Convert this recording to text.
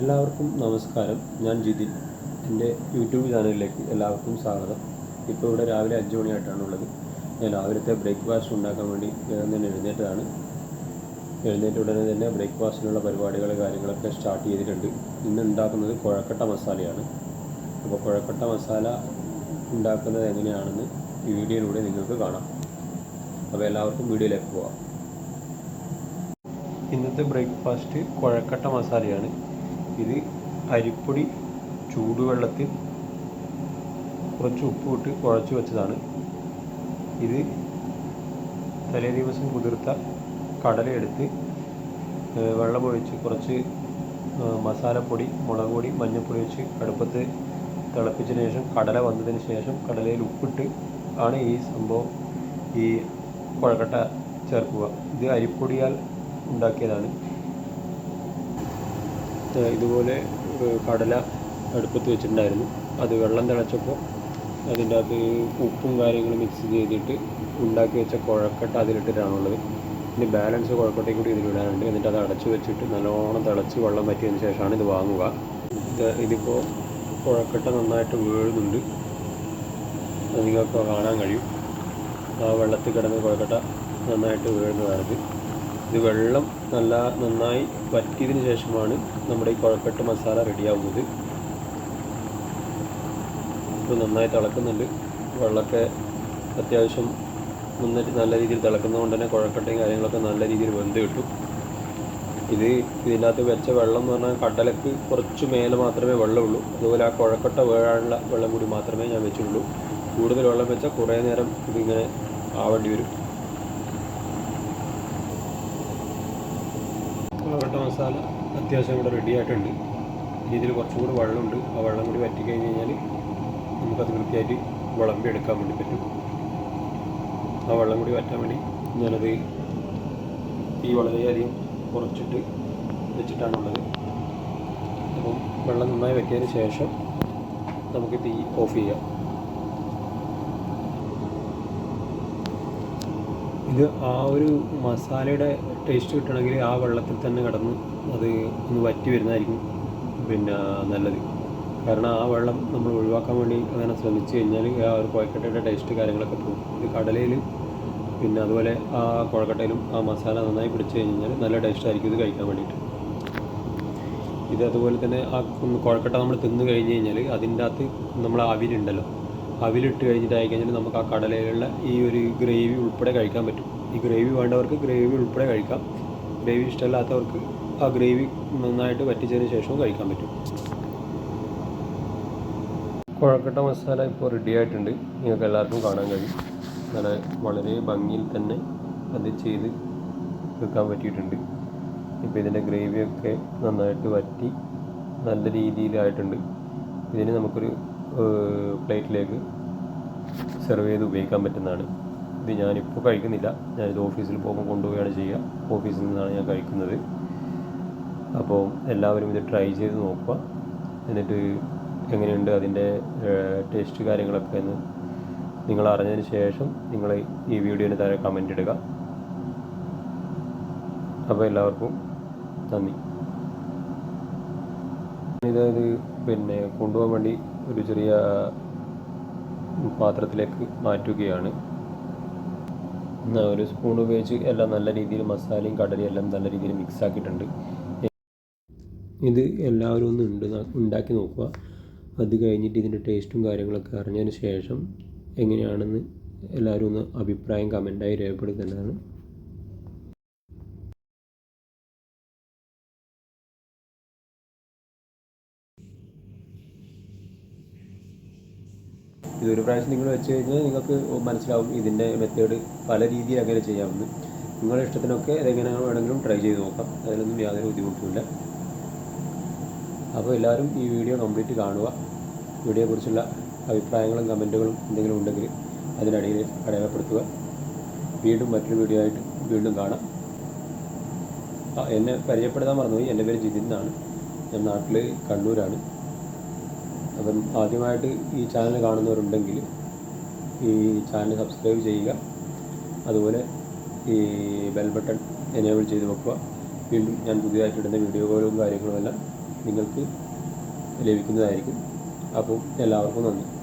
എല്ലാവർക്കും നമസ്കാരം. ഞാൻ ജിതിൻ. എന്റെ യൂട്യൂബ് ചാനലിലേക്ക് എല്ലാവർക്കും സ്വാഗതം. ഇപ്പോൾ ഇവിടെ രാവിലെ അഞ്ച് മണിയായിട്ടാണ് ഉള്ളത്. ഞാൻ രാവിലത്തെ ബ്രേക്ക്ഫാസ്റ്റ് ഉണ്ടാക്കാൻ വേണ്ടി വേഗം തന്നെ എഴുന്നേറ്റതാണ്. എഴുന്നേറ്റ ഉടനെ തന്നെ ബ്രേക്ക്ഫാസ്റ്റിനുള്ള പരിപാടികൾ കാര്യങ്ങളൊക്കെ സ്റ്റാർട്ട് ചെയ്തിട്ടുണ്ട്. ഇന്ന് ഉണ്ടാക്കുന്നത് കുഴക്കട്ട മസാലയാണ്. അപ്പോൾ കുഴക്കട്ട മസാല ഉണ്ടാക്കുന്നത് എങ്ങനെയാണെന്ന് ഈ വീഡിയോയിലൂടെ നിങ്ങൾക്ക് കാണാം. അപ്പോൾ എല്ലാവർക്കും വീഡിയോയിലേക്ക് പോവാം. ഇന്നത്തെ ബ്രേക്ക്ഫാസ്റ്റ് കുഴക്കട്ട മസാലയാണ്. ഇത് അരിപ്പൊടി ചൂടുവെള്ളത്തിൽ കുറച്ച് ഉപ്പ് ഇട്ട് കുഴച്ച് വെച്ചതാണ്. ഇത് തലേ ദിവസം കുതിർത്ത കടലയെടുത്ത് വെള്ളമൊഴിച്ച് കുറച്ച് മസാലപ്പൊടി മുളക് പൊടി മഞ്ഞൾപ്പൊടി വെച്ച് അടുപ്പത്ത് തിളപ്പിച്ചതിന് ശേഷം കടല വന്നതിന് ശേഷം കടലയിൽ ഉപ്പിട്ട് ആണ് ഈ സംഭവം ഈ കുഴക്കട്ട ചേർക്കുക. ഇത് അരിപ്പൊടിയാൽ ഉണ്ടാക്കിയതാണ്. ഇതുപോലെ കടല അടുപ്പത്ത് വെച്ചിട്ടുണ്ടായിരുന്നു. അത് വെള്ളം തിളച്ചപ്പോൾ അതിന്റെ അകത്ത് ഉപ്പും കാര്യങ്ങളും മിക്സ് ചെയ്തിട്ട് ഉണ്ടാക്കി വെച്ച കുഴക്കട്ട അതിലിട്ടിട്ടാണുള്ളത്. ഇനി ബാലൻസ് കുഴക്കട്ടയും കൂടി ഇതിലിടാനുണ്ട്. എന്നിട്ട് അത് അടച്ചു വെച്ചിട്ട് നല്ലോണം തിളച്ച് വെള്ളം പറ്റിയതിന് ശേഷമാണ് ഇത് വാങ്ങുക. ഇത് ഇതിപ്പോൾ കുഴക്കട്ട നന്നായിട്ട് വീഴുന്നുണ്ട്. നിങ്ങൾക്ക് കാണാൻ കഴിയും. ആ വെള്ളത്തിൽ കിടന്ന് കുഴക്കട്ട നന്നായിട്ട് വീഴുന്നതാണിത്. ഇത് വെള്ളം നല്ല നന്നായി വറ്റിയതിന് ശേഷമാണ് നമ്മുടെ ഈ കുഴക്കട്ട മസാല റെഡിയാവുന്നത്. ഇപ്പോൾ നന്നായി തിളക്കുന്നുണ്ട്. വെള്ളമൊക്കെ അത്യാവശ്യം നിന്നിട്ട് നല്ല രീതിയിൽ തിളക്കുന്നതുകൊണ്ട് തന്നെ കുഴക്കട്ടയും കാര്യങ്ങളൊക്കെ നല്ല രീതിയിൽ വെന്ത് കിട്ടും. ഇത് ഇതിനകത്ത് വെച്ച വെള്ളം എന്ന് പറഞ്ഞാൽ കടലക്ക് കുറച്ച് മേലെ മാത്രമേ വെള്ളമുള്ളൂ. അതുപോലെ ആ കുഴക്കട്ട വീഴാനുള്ള വെള്ളം കൂടി മാത്രമേ ഞാൻ വെച്ചുള്ളൂ. കൂടുതൽ വെള്ളം വെച്ചാൽ കുറേ നേരം ഇതിങ്ങനെ ആവേണ്ടി വരും കുഴക്കട്ട മസാല അത്യാവശ്യം ഇവിടെ റെഡി ആയിട്ടുണ്ട്. ഇതിൽ കുറച്ചും കൂടി വെള്ളമുണ്ട്. ആ വെള്ളം കൂടി വറ്റി കഴിഞ്ഞ് കഴിഞ്ഞാൽ നമുക്കത് കൃത്യമായിട്ട് വിളമ്പി എടുക്കാൻ വേണ്ടി പറ്റും. ആ വെള്ളം കൂടി വറ്റാൻ വേണ്ടി ഞാനത് തീ വളരെയധികം കുറച്ചിട്ട് വെച്ചിട്ടാണുള്ളത്. അപ്പം വെള്ളം നന്നായി വയ്ക്കിയതിന് ശേഷം നമുക്ക് തീ ഓഫ് ചെയ്യാം. ഇത് ആ ഒരു മസാലയുടെ ടേസ്റ്റ് കിട്ടണമെങ്കിൽ ആ വെള്ളത്തിൽ തന്നെ കിടന്ന് അത് ഒന്ന് വറ്റി വരുന്നതായിരിക്കും പിന്നെ നല്ലത്. കാരണം ആ വെള്ളം നമ്മൾ ഒഴിവാക്കാൻ വേണ്ടി അങ്ങനെ ശ്രമിച്ചു കഴിഞ്ഞാൽ ആ ഒരു കുഴക്കട്ടയുടെ ടേസ്റ്റ് കാര്യങ്ങളൊക്കെ പോകും. ഇത് കടലയിൽ പിന്നെ അതുപോലെ ആ കുഴക്കട്ടയിലും ആ മസാല നന്നായി പിടിച്ചു കഴിഞ്ഞാൽ നല്ല ടേസ്റ്റ് ആയിരിക്കും ഇത് കഴിക്കാൻ വേണ്ടിയിട്ട്. ഇത് അതുപോലെ തന്നെ ആ കുഴക്കട്ട നമ്മൾ തിന്നു കഴിഞ്ഞ് കഴിഞ്ഞാൽ അതിന്റെ അകത്ത് നമ്മൾ അവിലുണ്ടല്ലോ അവിലിട്ട് കഴിഞ്ഞിട്ടായി കഴിഞ്ഞാൽ നമുക്ക് ആ കടലയിലുള്ള ഈ ഒരു ഗ്രേവി ഉൾപ്പെടെ കഴിക്കാൻ പറ്റും. ഈ ഗ്രേവി വേണ്ടവർക്ക് ഗ്രേവി ഉൾപ്പെടെ കഴിക്കാം. ഗ്രേവി ഇഷ്ടമല്ലാത്തവർക്ക് ആ ഗ്രേവി നന്നായിട്ട് വറ്റിച്ചതിന് ശേഷവും കഴിക്കാൻ പറ്റും. കുഴക്കട്ട മസാല ഇപ്പോൾ റെഡി ആയിട്ടുണ്ട്. നിങ്ങൾക്ക് എല്ലാവർക്കും കാണാൻ കഴിയും. നല്ല വളരെ ഭംഗിയിൽ തന്നെ അത് ചെയ്ത് വെക്കാൻ പറ്റിയിട്ടുണ്ട്. ഇപ്പോൾ ഇതിന്റെ ഗ്രേവിയൊക്കെ നന്നായിട്ട് വറ്റി നല്ല രീതിയിലായിട്ടുണ്ട്. ഇതിന് നമുക്കൊരു പ്ലേറ്റിലേക്ക് സെർവ് ചെയ്ത് ഉപയോഗിക്കാൻ പറ്റുന്നതാണ്. ഇത് ഞാനിപ്പോൾ കഴിക്കുന്നില്ല. ഞാനിത് ഓഫീസിൽ പോകുമ്പോൾ കൊണ്ടുപോവുകയാണ് ചെയ്യുക. ഓഫീസിൽ നിന്നാണ് ഞാൻ കഴിക്കുന്നത്. അപ്പോൾ എല്ലാവരും ഇത് ട്രൈ ചെയ്ത് നോക്കുക. എന്നിട്ട് എങ്ങനെയുണ്ട് അതിന്റെ ടേസ്റ്റ് കാര്യങ്ങളൊക്കെ എന്ന് നിങ്ങൾ അറിഞ്ഞതിന് ശേഷം നിങ്ങൾ ഈ വീഡിയോന് താഴെ കമന്റ് ഇടുക. അപ്പോൾ എല്ലാവർക്കും നന്ദി. ഇതായത് പിന്നെ കൊണ്ടുപോകാൻ വേണ്ടി ഒരു ചെറിയ പാത്രത്തിലേക്ക് മാറ്റുകയാണ്. ഒരു സ്പൂൺ ഉപയോഗിച്ച് എല്ലാം നല്ല രീതിയിൽ മസാലയും കടലയും എല്ലാം നല്ല രീതിയിൽ മിക്സ് ആക്കിയിട്ടുണ്ട്. ഇത് എല്ലാവരും ഒന്ന് ഉണ്ട് ഉണ്ടാക്കി നോക്കുക. അത് കഴിഞ്ഞിട്ട് ഇതിന്റെ ടേസ്റ്റും കാര്യങ്ങളൊക്കെ അറിഞ്ഞതിന് ശേഷം എങ്ങനെയാണെന്ന് എല്ലാവരും ഒന്ന് അഭിപ്രായം കമന്റായി രേഖപ്പെടുത്തേണ്ടതാണ്. ഇതൊരു പ്രാവശ്യം നിങ്ങൾ വെച്ച് കഴിഞ്ഞാൽ നിങ്ങൾക്ക് മനസ്സിലാവും ഇതിന്റെ മെത്തേഡ് പല രീതിയിൽ അങ്ങനെ ചെയ്യാമെന്ന് നിങ്ങളുടെ ഇഷ്ടത്തിനൊക്കെ അതെങ്ങനെ വേണമെങ്കിലും ട്രൈ ചെയ്ത് നോക്കാം. അതിലൊന്നും യാതൊരു ബുദ്ധിമുട്ടുമില്ല. അപ്പോൾ എല്ലാവരും ഈ വീഡിയോ കംപ്ലീറ്റ് കാണുക. വീഡിയോയെക്കുറിച്ചുള്ള അഭിപ്രായങ്ങളും കമന്റുകളും എന്തെങ്കിലും ഉണ്ടെങ്കിൽ അതിനടിയിൽ അടയാളപ്പെടുത്തുക. വീണ്ടും മറ്റൊരു വീഡിയോ ആയിട്ട് വീണ്ടും കാണാം. എന്നെ പരിചയപ്പെടുത്താൻ മറന്നുപോയി. എന്റെ പേര് ജിതിൻ എന്നാണ്. ഞാൻ നാട്ടിൽ കണ്ണൂരാണ്. അപ്പം ആദ്യമായിട്ട് ഈ ചാനൽ കാണുന്നവരുണ്ടെങ്കിൽ ഈ ചാനൽ സബ്സ്ക്രൈബ് ചെയ്യുക. അതുപോലെ ഈ ബെൽ ബട്ടൺ എനേബിൾ ചെയ്ത് വെക്കുക. വീണ്ടും ഞാൻ പുതിയതായിട്ട് ഇടുന്ന വീഡിയോകളും കാര്യങ്ങളുമെല്ലാം നിങ്ങൾക്ക് ലഭിക്കുന്നതായിരിക്കും. അപ്പോൾ എല്ലാവർക്കും നന്ദി.